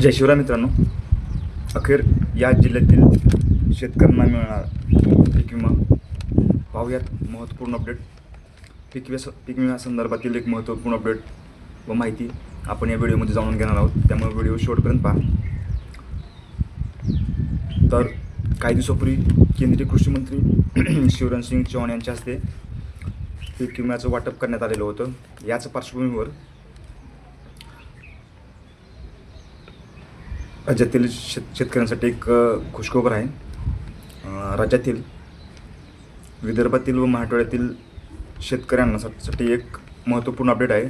जय शिवराय मित्रांनो. अखेर या जिल्ह्यातील शेतकऱ्यांना मिळणार पीक विमा. पाहूयात महत्त्वपूर्ण अपडेट पीक विस पीक विमा संदर्भातील एक महत्त्वपूर्ण अपडेट व माहिती आपण या व्हिडिओमध्ये जाणून घेणार आहोत. त्यामुळे व्हिडिओ शेवटपर्यंत पहा. तर काही दिवसापूर्वी केंद्रीय कृषी मंत्री शिवराज सिंग चौहान यांच्या हस्ते पीक विम्याचं वाटप करण्यात आलेलं होतं. याच पार्श्वभूमीवर राज्यातील शेत शेतकऱ्यांसाठी एक खुशखबर आहे. राज्यातील विदर्भातील व मराठवाड्यातील शेतकऱ्यांना साठी एक महत्त्वपूर्ण अपडेट आहे.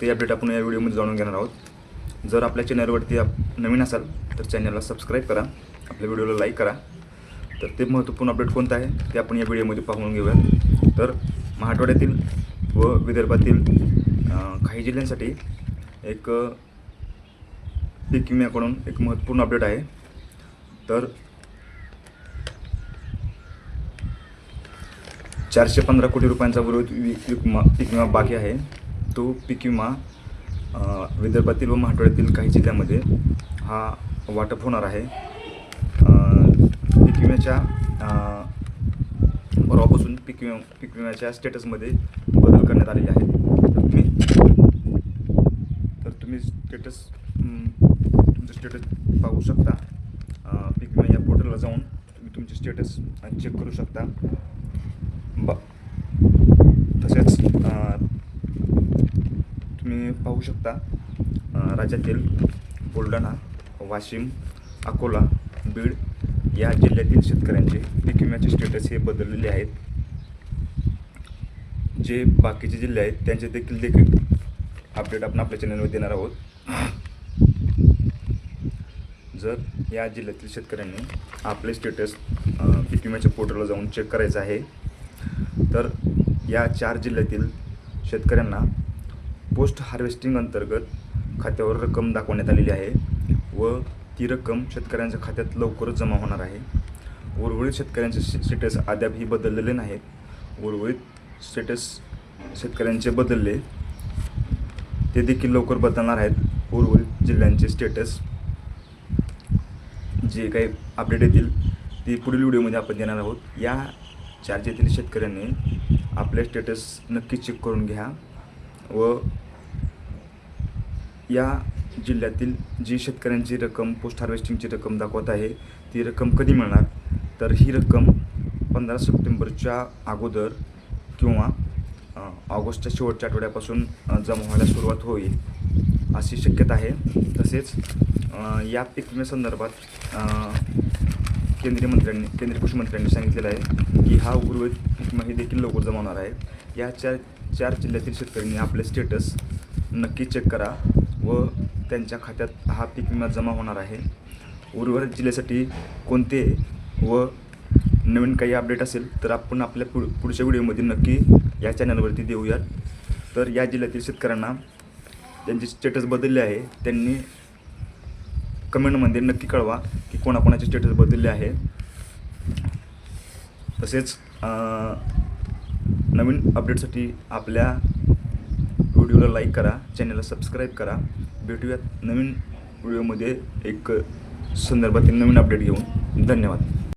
ते अपडेट आपण या व्हिडिओमध्ये जाणून घेणार आहोत. जर आपल्या चॅनलवरती आप नवीन असाल तर चॅनलला सबस्क्राईब करा. आपल्या व्हिडिओला लाईक करा. तर ते महत्त्वपूर्ण अपडेट कोणतं आहे ते आपण या व्हिडिओमध्ये पाहून घेऊया तर मराठवाड्यातील व विदर्भातील काही जिल्ह्यांसाठी एक पीक विम्याकडून एक महत्त्वपूर्ण अपडेट आहे. तर चारशे पंधरा कोटी रुपयांचा विरोध वि- पीक विमा पीक विमा बाकी आहे. तो पीक विमा विदर्भातील व मराठवाड्यातील काही जिल्ह्यामध्ये हा वाटप होणार आहे. अ, पीक विम्याच्या अ, परवापासून पीक विमा पीक विम्याच्या स्टेटसमध्ये बदल करण्यात आलेले आहेत. तर तुम्ही तर तुम्ही स्टेटस तुमचं स्टेटस पाहू शकता. अं, पीक विमा या पोर्टलला जाऊन तुम्ही तुमचे स्टेटस चेक करू शकता. ब तसेच तुम्ही पाहू शकता राज्यातील बुलढाणा वाशिम अकोला बीड या जिल्ह्यातील शेतकऱ्यांचे पीक विम्याचे स्टेटस हे बदललेले आहेत. जे बाकीचे जिल्हे आहेत त्यांचे देखील देखील अपडेट आपण आपल्या चॅनलवर देणार आहोत. जर या जिल्ह्यातील शेतकऱ्यांनी आपले स्टेटस पीक विम्याच्या पोर्टलला जाऊन चेक करायचं आहे तर या चार जिल्ह्यातील शेतकऱ्यांना पोस्ट हार्वेस्टिंग अंतर्गत खात्यावर रक्कम दाखवण्यात आलेली आहे व ती रक्कम शेतकऱ्यांच्या खात्यात लवकरच जमा होणार आहे. उर्वरित शेतकऱ्यांचे स्टेटस अद्यापही बदललेले नाहीत. उर्वरित स्टेटस शेतकऱ्यांचे बदलले ते देखील लवकर बदलणार आहेत. उर्वरित जिल्ह्यांचे स्टेटस जे काही अपडेट येतील ते पुढील व्हिडिओमध्ये आपण देणार आहोत. या चार्जेतील शेतकऱ्यांनी आपले स्टेटस नक्की चेक करून घ्या व या जिल्ह्यातील जी शेतकऱ्यांची रक्कम पोस्ट हार्वेस्टिंगची रक्कम दाखवत आहे ती रक्कम कधी मिळणार? तर ही रक्कम पंधरा सप्टेंबरच्या अगोदर किंवा ऑगस्टच्या शेवटच्या आठवड्यापासून जमा व्हायला सुरुवात होईल अशी शक्यता आहे. तसेच या पीक विम्यासंदर्भात केंद्रीय मंत्र्यांनी केंद्रीय कृषी मंत्र्यांनी सांगितलेलं आहे की हा उर्वरित पीक विमा हे देखील लवकर जमा होणार आहे. या चार चार जिल्ह्यातील शेतकऱ्यांनी आपले स्टेटस नक्की चेक करा व त्यांच्या खात्यात हा पीक विमा जमा होणार आहे. उर्वरित जिल्ह्यासाठी कोणते व नवीन काही अपडेट असेल तर आपण आपल्या पुढ पुढच्या व्हिडिओमध्ये नक्की या चॅनलवरती देऊयात. तर या जिल्ह्यातील शेतकऱ्यांना त्यांचे स्टेटस बदलले आहे त्यांनी कमेंटमध्ये नक्की कळवा की कोणाकोणाचे स्टेटस बदलले आहे तसेच नवीन अपडेटसाठी आपल्या व्हिडिओला लाईक करा चॅनलला सबस्क्राईब करा. भेटूयात नवीन व्हिडिओमध्ये एक संदर्भातील नवीन अपडेट घेऊन. धन्यवाद.